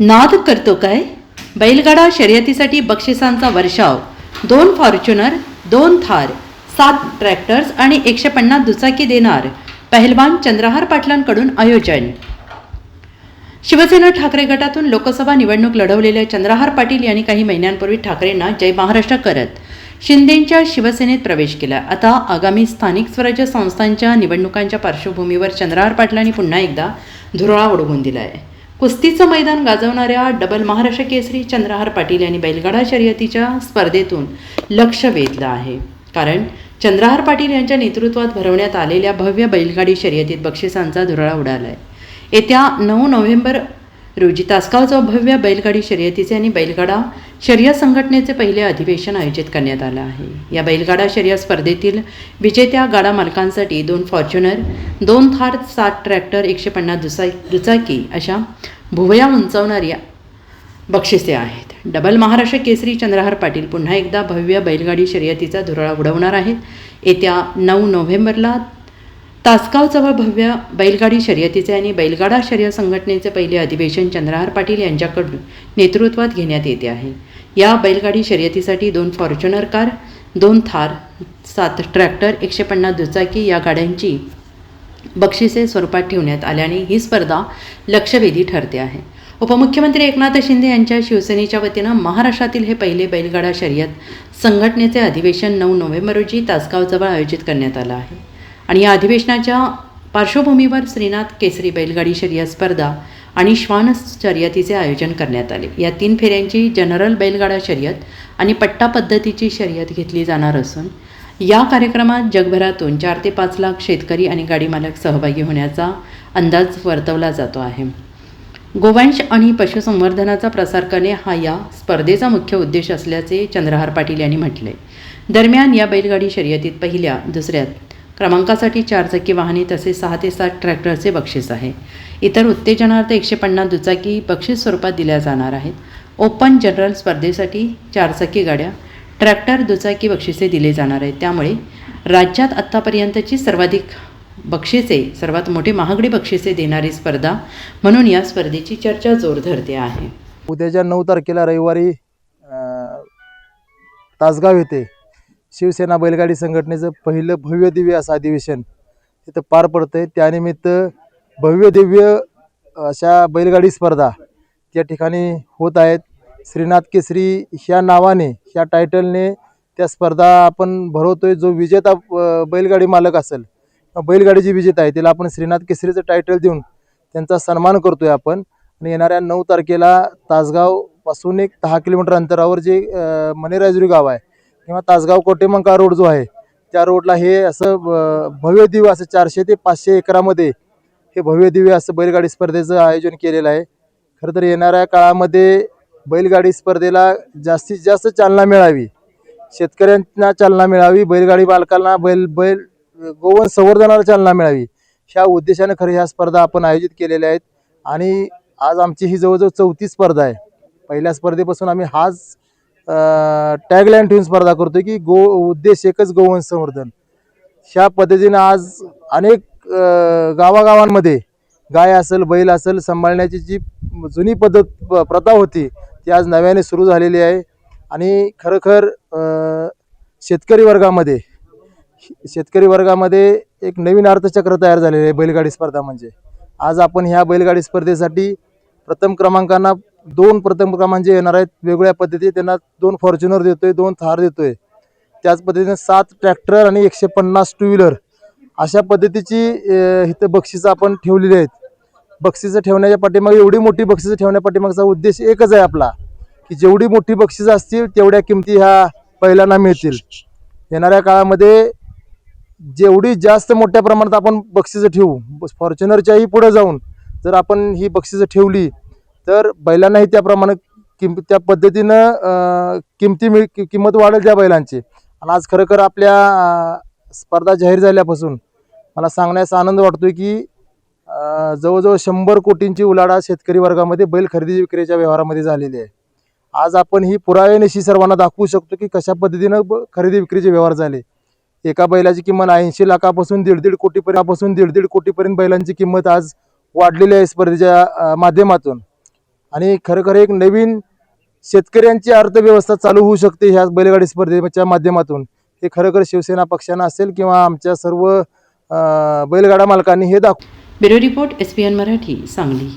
नाद करतो काय? बैलगाडा शर्यतीसाठी बक्षिसांचा वर्षाव. दोन फॉर्च्युनर दोन थार सात ट्रॅक्टर्स आणि एकशे पन्नास दुचाकी देणार पहलवान चंद्रहार पाटलांकडून आयोजन. शिवसेना ठाकरे गटातून लोकसभा निवडणूक लढवलेल्या चंद्रहार पाटील यांनी काही महिन्यांपूर्वी ठाकरेंना जय महाराष्ट्र करत शिंदेंच्या शिवसेनेत प्रवेश केला. आता आगामी स्थानिक स्वराज्य संस्थांच्या निवडणुकांच्या पार्श्वभूमीवर चंद्रहार पाटलांनी पुन्हा एकदा धुरळा ओढवून दिला आहे कुस्तीचं मैदान गाजवणाऱ्या डबल महाराष्ट्र केसरी चंद्रहार पाटील यांनी बैलगाडा शर्यतीच्या स्पर्धेतून लक्ष वेधलं आहे. कारण चंद्रहार पाटील यांच्या नेतृत्वात भरवण्यात आलेल्या भव्य बैलगाडी शर्यतीत बक्षिसांचा धुरळा उडाला आहे येत्या नऊ नोव्हेंबर रोजी तासगावचं भव्य बैलगाडी शर्यतीचे आणि बैलगाडा शर्यत संघटनेचे पहिले अधिवेशन आयोजित करण्यात आलं आहे. या बैलगाडा शर्यत स्पर्धेतील विजेत्या गाडा मालकांसाठी दोन फॉर्च्युनर दोन थार सात ट्रॅक्टर एकशे पन्नास दुसा दुचाकी अशा भुवया उंचावणाऱ्या बक्षिसे आहेत. डबल महाराष्ट्र केसरी चंद्रहार पाटील पुन्हा एकदा भव्य बैलगाडी शर्यतीचा धुरळा उडवणार आहेत. येत्या नऊ नोव्हेंबरला तासगावजवळ भव्य बैलगाडी शर्यतीचे आणि बैलगाडा शर्यत संघटनेचे पहिले अधिवेशन चंद्रहार पाटील यांच्याकडून नेतृत्वात घेण्यात येते आहे. या बैलगाडी शर्यतीसाठी दोन फॉर्च्युनर कार दोन थार सात ट्रॅक्टर एकशे पन्नास दुचाकी या गाड्यांची बक्षिसे स्वरूपात ठेवण्यात आल्याने ही स्पर्धा लक्षवेधी ठरते आहे. उपमुख्यमंत्री एकनाथ शिंदे यांच्या शिवसेनेच्या वतीनं महाराष्ट्रातील हे पहिले बैलगाडा शर्यत संघटनेचे अधिवेशन नऊ नोव्हेंबर रोजी तासगावजवळ आयोजित करण्यात आलं आहे. आणि या अधिवेशनाच्या पार्श्वभूमीवर श्रीनाथ केसरी बैलगाडी शर्यत स्पर्धा आणि श्वान शर्यतीचे आयोजन करण्यात आले. या तीन फेऱ्यांची जनरल बैलगाडा शर्यत आणि पट्टा पद्धतीची शर्यत घेतली जाणार असून या कार्यक्रमात जगभरातून चार ते पाच लाख शेतकरी आणि गाडी मालक सहभागी होण्याचा अंदाज वर्तवला जातो आहे. गोवंश आणि पशुसंवर्धनाचा प्रसार करणे हा या स्पर्धेचा मुख्य उद्देश असल्याचे चंद्रहार पाटील यांनी म्हटले. दरम्यान या बैलगाडी शर्यतीत पहिल्या दुसऱ्या क्रमांकासाठी चारचाकी वाहने तसेच सहा ते सात ट्रॅक्टरचे बक्षीस आहे. इतर उत्तेजनार्थ एकशे पन्नास दुचाकी बक्षीस स्वरूपात दिल्या जाणार आहेत. ओपन जनरल स्पर्धेसाठी चारचाकी गाड्या ट्रॅक्टर दुचाकी बक्षिसे दिले जाणार आहेत. त्यामुळे राज्यात आत्तापर्यंतची सर्वाधिक बक्षिसे सर्वात मोठी महागडी बक्षिसे देणारी स्पर्धा म्हणून या स्पर्धेची चर्चा जोर धरते आहे. उद्याच्या नऊ तारखेला रविवारी तासगाव येथे शिवसेना बैलगाडी संघटनेचं पहिलं भव्य दिव्य असं अधिवेशन तिथं पार पडतं आहे त्यानिमित्त भव्य दिव्य अशा बैलगाडी स्पर्धा त्या ठिकाणी होत आहेत. श्रीनाथ केसरी ह्या नावाने ह्या टायटलने त्या स्पर्धा आपण भरवतोय. जो विजेता बैलगाडी मालक असेल बैलगाडी बैलगाडीची विजेता आहे तिला आपण श्रीनाथ केसरीचं टायटल देऊन त्यांचा सन्मान करतोय आपण. आणि येणाऱ्या नऊ तारखेला तासगावपासून एक दहा किलोमीटर अंतरावर जे मनेराजुरी गाव आहे किंवा तासगाव कोटेमंका रोड जो आहे त्या रोडला हे असं भव्य दिव्य असं चारशे ते पाचशे एकरामध्ये हे भव्य दिव्य असं बैलगाडी स्पर्धेचं आयोजन केलेलं आहे. खरं तर येणाऱ्या काळामध्ये बैलगाडी स्पर्धेला जास्तीत जास्त चालना मिळावी. शेतकऱ्यांना चालना मिळावी बैलगाडी बालकांना बैल बैल गोवन संवर्धनाला चालना मिळावी ह्या उद्देशाने खरं ह्या स्पर्धा आपण आयोजित केलेल्या आहेत. आणि आज आमची ही जवळजवळ चौथी स्पर्धा आहे. पहिल्या स्पर्धेपासून आम्ही हाच टॅगलाईन ठेवून स्पर्धा करतो की गो उद्देश एकच गोवंश संवर्धन. ह्या पद्धतीनं आज अनेक गावागावांमध्ये गाय असेल बैल असेल सांभाळण्याची जी जुनी पद्धत प्रथा होती ती आज नव्याने सुरू झालेली आहे. आणि खरोखर शेतकरी वर्गामध्ये शेतकरी वर्गामध्ये एक नवीन अर्थचक्र तयार झालेले आहे बैलगाडी स्पर्धा म्हणजे. आज आपण ह्या बैलगाडी स्पर्धेसाठी प्रथम क्रमांकांना दोन प्रथम क्रमांक जे म्हणजे येणार आहेत वेगवेगळ्या पद्धती त्यांना दोन फॉर्च्युनर देतोय दोन थार देतोय. त्याच पद्धतीने सात ट्रॅक्टर आणि एकशे पन्नास टू व्हीलर अशा पद्धतीची इथं बक्षिसं आपण ठेवलेली आहेत. बक्षिसं ठेवण्याच्या पाठीमागे एवढी मोठी बक्षिसं ठेवण्या पाठीमागचा उद्देश एकच आहे आपला की जेवढी मोठी बक्षिसं असतील तेवढ्या किमती ह्या पहिल्यांदा मिळतील. येणाऱ्या काळामध्ये जेवढी जास्त मोठ्या प्रमाणात आपण बक्षिसं ठेवू फॉर्च्युनरच्याही पुढे जाऊन जर आपण ही बक्षिसं ठेवली तर बैलांनाही त्याप्रमाणे किम त्या पद्धतीनं किमती मिळ कि- किंमत वाढेल त्या बैलांची. आणि आज खरोखर आपल्या स्पर्धा जाहीर झाल्यापासून मला सांगण्यास आनंद वाटतोय की जवळजवळ शंभर कोटींची उलाढाल शेतकरी वर्गामध्ये बैल खरेदी विक्रीच्या व्यवहारामध्ये झालेली आहे. आज आपण ही पुराव्यानिशी सर्वांना दाखवू शकतो की कशा पद्धतीनं खरेदी विक्रीचे व्यवहार झाले. एका बैलाची किंमत ऐंशी लाखापासून दीड दीड कोटीपर्यंतपासून दीड दीड कोटीपर्यंत बैलांची किंमत आज वाढलेली आहे स्पर्धेच्या माध्यमातून. आणि खरोखर एक नवीन शेतकऱ्यांची अर्थव्यवस्था चालू होऊ शकते ह्या बैलगाडी स्पर्धेच्या माध्यमातून. हे खरोखर शिवसेना पक्षानं असेल किंवा आमच्या सर्व बैलगाडा मालकांनी हे दाखव bureau report S P N Marathi Sangli.